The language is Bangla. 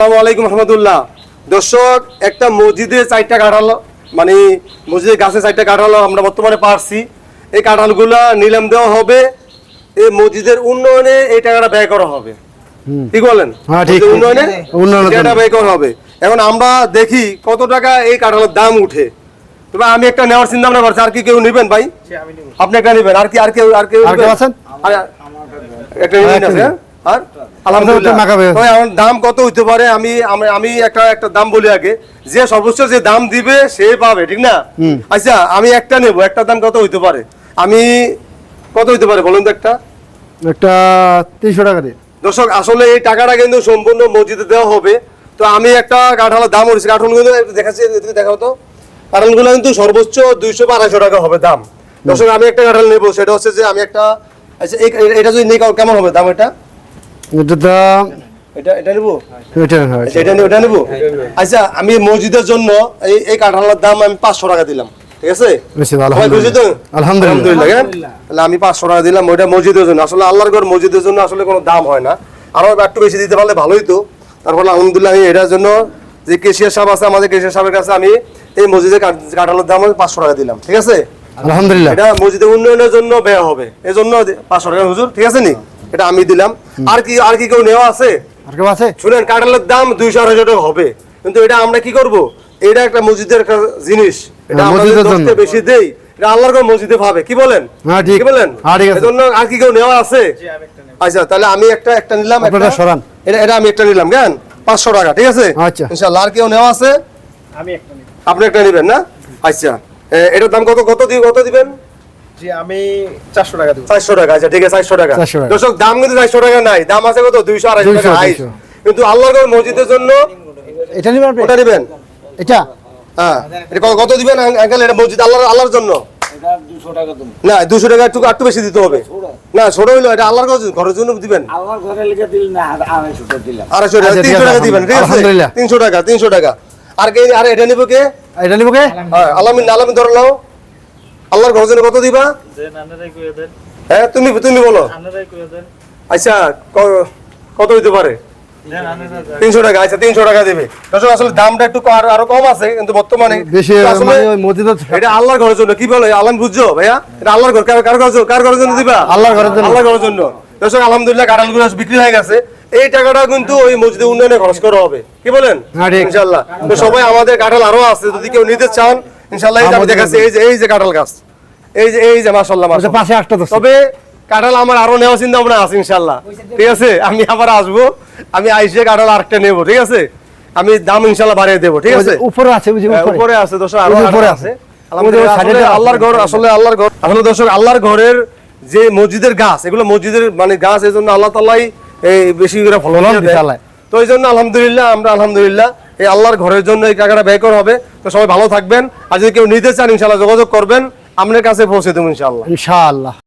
আসসালামু আলাইকুম রহমতুল্লাহ। দর্শক একটা মসজিদে চারটা কাঁঠাল মানে মসজিদের গাছে চারটা কাঁঠাল আমরা বর্তমানে পারছি। এই কাঁঠালগুলা নিলাম দেওয়া হবে এই মসজিদের উন্নয়নে এই টাকাটা ব্যয় করা হবে। ঠিক বলেন? হ্যাঁ, উন্নয়নে টাকাটা ব্যয় করা হবে। এখন আমরা দেখি কত টাকা এই কাঁঠালের দাম উঠে। তবে আমি একটা নেওয়ার চিন্তা ভাবনা করছি আর কি কেউ নেবেন ভাই? আপনি একটা নেবেন আর কি আর কেউ আর কেউ? আছেন? একটা নিবেন আছে, হ্যাঁ? আর আলহামদুলিল্লাহ। আমার দাম কত হইতে পারে? আমি আমি- একটা একটা দাম বলি আগে। যে সর্বোচ্চ যে দাম দিবে সে পাবে ঠিক না? আচ্ছা আমি একটা নেব একটা দাম কত হইতে পারে? আমি কত হইতে পারে বলুন তো একটা? একটা তিনশো টাকা দিয়ে। দর্শক আসলে এই টাকাটা কিন্তু সম্পূর্ণ মসজিদে দেওয়া হবে। তো আমি একটা কাঁঠালের দাম উঠেছি কাঁঠালগুলো একটু দেখাচ্ছি দেখাও তো। কাঁঠালগুলো কিন্তু সর্বোচ্চ দুইশো বা আড়াইশো টাকা হবে দাম। দর্শক আমি একটা কাঁঠাল নেব। সেটা হচ্ছে যে আমি একটা আচ্ছা এটা যদি নেই কেমন হবে দাম এটা? এটা দাম এটা এটা নেব? এটা হয় আচ্ছা, এটা নিবো নেব? আচ্ছা আমি মসজিদের জন্য এই এই কাঁঠালের দাম আমি পাঁচশো টাকা দিলাম ঠিক আছে? আলহামদুলিল্লাহ। খুশি তো? আলহামদুলিল্লাহ। কেন? তাহলে আমি পাঁচশো টাকা দিলাম ওইটা মসজিদের জন্য। আসলে আল্লাহর ঘর মসজিদের জন্য আসলে কোনো দাম হয় না। আরও একটু বেশি দিতে পারলে ভালোই তো। তারপর আলহামদুলিল্লাহ আমি এটার জন্য যে কেশিয়ার সাহেব আছে আমাদের কেশিয়ার সাহেবের কাছে আমি এই কাঁঠালের দাম আমি পাঁচশো টাকা দিলাম ঠিক আছে? আলহামদুলিল্লাহ। এটা মসজিদের উন্নয়নের জন্য ব্যয় হবে। এই জন্য পাঁচশো টাকা হুজুর ঠিক আছে নি? এটা আমি দিলাম। আর কি আর কি কেউ নেওয়া আছে? আর কেউ আছে? শুনেন কাঁঠালের দাম দুইশো আড়াইশো টাকা হবে। কিন্তু এটা আমরা কি করব? এটা একটা মসজিদের একটা জিনিস। এটা হ্যাঁ, আমাদের মসজিদের বেশি দেই। এটা আল্লাহর ঘর মসজিদে পাবে। কি বলেন? হ্যাঁ, ঠিক। কি বলেন? হ্যাঁ, ঠিক আছে। এজন্য আর কি কেউ নেওয়া আছে? আচ্ছা তাহলে আমি একটা একটা নিলাম। আপনারা একটা- সরান। এটা এটা আমি একটা নিলাম কেন? পাঁচশো টাকা ঠিক আছে? আচ্ছা। ইনশাল্লাহ আর কেউ নেওয়া আছে? আমি একটা নিব। আপনি একটা নিবেন না? আচ্ছা। এটার দাম কত কত দিয়ে কত দিবেন? জি আমি চারশো টাকা দেবো। চারশো টাকা আচ্ছা ঠিক আছে চারশো টাকা। 400 টাকা। দর্শক দাম কিন্তু চারশো টাকা নাই। দাম আছে কত? দুইশো আড়াইশো টাকা হাইস্ট। 200 কিন্তু আল্লাহর ঘর মসজিদের জন্য এটা নিবেন ওটা নিবেন? এটা? হ্যাঁ। এটা কত- দিবেন আঙ্কেল? এটা মসজিদ আল্লাহর আল্লাহর জন্য? এটা দুশো টাকা তুমি না দুশো টাকা একটু একটু বেশি দিতে হবে। না ছোট হইল এটা আল্লাহর ঘরের জন্য দিবেন। আমার ঘরে লিখে দিল না আর আড়াইশো টাকা দিলাম। আড়াইশো টাকা আচ্ছা, তিনশো টাকা দিবেন ঠিক আছে? আলহামদুলিল্লাহ। তিনশো টাকা তিনশো টাকা। আর কে আর এটা নিবো কে? এটা নিব কে? হ্যাঁ আলামিন আলামিন ধরে নাও। আল্লাহর ঘরের জন্য কত দিবা? হ্যাঁ তুমি তুমি বলো। আচ্ছা কত হইতে পারে? দেন আনারা দেন তিনশো টাকা আচ্ছা তিনশো টাকা দেবে। দর্শক আসলে দামটা একটু আরও কম আছে কিন্তু বর্তমানে বেশি আসলে মানে ওই মসজিদের এটা আল্লাহর ঘরের জন্য। কি বলে? আলম বুঝছ ভাইয়া? এটা আল্লাহর ঘর। কার জন্য- কার ঘরের জন্য দিবা? আল্লাহর ঘরের জন্য। আল্লাহর ঘরের জন্য। দর্শক আলহামদুলিল্লাহ কাঁঠালগুলো বিক্রি হয়ে গেছে। এই টাকাটা কিন্তু ওই মসজিদের উন্নয়নে খরচ করা হবে। কি বলেন? হ্যাঁ, ঠিক। ইনশাআল্লাহ। তো সবাই আমাদের কাঁঠাল আরও আছে যদি কেউ নিতে চান ইনশাআল্লাহ এই যে দেখাচ্ছি এই যে এই যে কাঁঠাল গাছ। এই যে এই যে মাশাআল্লাহ মাশাআল্লাহ। পাশে একটা দোষ তবে কাঁঠাল আমার আরও নেওয়ার চিন্তা ভাবনা আছে ইনশাল্লাহ ঠিক আছে? আমি আবার আসব। আমি আইসে কাঁঠাল আরেকটা নেব ঠিক আছে? আমি দাম ইনশাল্লাহ বাড়িয়ে দেবো ঠিক আছে? উপরে আছে উপরে। উপরে আছে দর্শক আরও ওই যে আরও উপরে আছে। আছে। আলহামদুলিল্লাহ, ওই যে আসলে সাইডে আল্লাহর ঘর আসলে আল্লাহর ঘর। আসলে দর্শক আল্লাহর ঘরের যে মসজিদের গাছ এগুলো মসজিদের মানে গাছ এই জন্য আল্লাহ তালাই এই বেশি করে ফলন। তো এই জন্য আলহামদুলিল্লাহ আমরা আলহামদুলিল্লাহ এই আল্লাহর ঘরের জন্য এই টাকাটা ব্যয় করা হবে। তো সবাই ভালো থাকবেন। আর যদি কেউ নিতে চান ইনশাল্লাহ যোগাযোগ করবেন। আপনার কাছে পৌঁছে দেবো ইনশাল্লাহ ইনশাআল্লাহ।